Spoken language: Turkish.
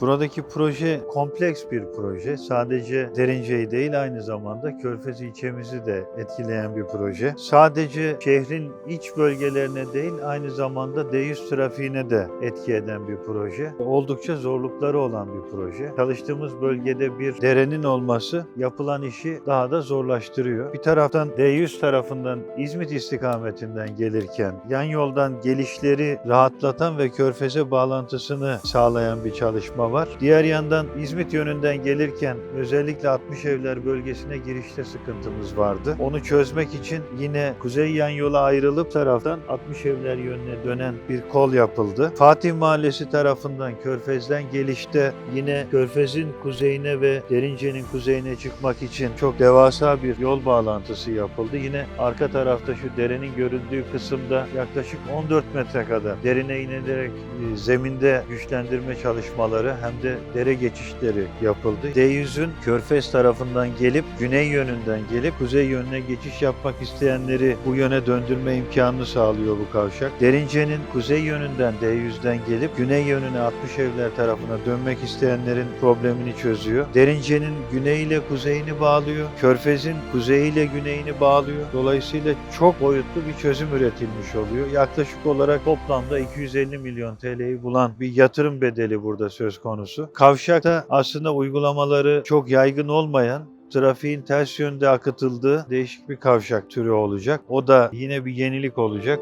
Buradaki proje kompleks bir proje. Sadece Derince'yi değil aynı zamanda Körfez ilçemizi de etkileyen bir proje. Sadece şehrin iç bölgelerine değil aynı zamanda D100 trafiğine de etki eden bir proje. Oldukça zorlukları olan bir proje. Çalıştığımız bölgede bir derenin olması yapılan işi daha da zorlaştırıyor. Bir taraftan D100 tarafından İzmit istikametinden gelirken yan yoldan gelişleri rahatlatan ve Körfez'e bağlantısını sağlayan bir çalışma var. Diğer yandan İzmit yönünden gelirken özellikle 60 evler bölgesine girişte sıkıntımız vardı. Onu çözmek için yine kuzey yan yola ayrılıp taraftan 60 evler yönüne dönen bir kol yapıldı. Fatih Mahallesi tarafından Körfez'den gelişte yine Körfez'in kuzeyine ve Derince'nin kuzeyine çıkmak için çok devasa bir yol bağlantısı yapıldı. Yine arka tarafta şu derenin görüldüğü kısımda yaklaşık 14 metre kadar derine inilerek e, zeminde güçlendirme çalışmaları hem de dere geçişleri yapıldı. D100'ün Körfez tarafından gelip güney yönünden gelip kuzey yönüne geçiş yapmak isteyenleri bu yöne döndürme imkanını sağlıyor bu kavşak. Derince'nin kuzey yönünden D100'den gelip güney yönüne 60 evler tarafına dönmek isteyenlerin problemini çözüyor. Derince'nin güney ile kuzeyini bağlıyor. Körfez'in kuzey ile güneyini bağlıyor. Dolayısıyla çok boyutlu bir çözüm üretilmiş oluyor. Yaklaşık olarak toplamda 250 milyon TL'yi bulan bir yatırım bedeli burada söz konusu. Kavşakta aslında uygulamaları çok yaygın olmayan trafiğin ters yönde akıtıldığı değişik bir kavşak türü olacak. O da yine bir yenilik olacak.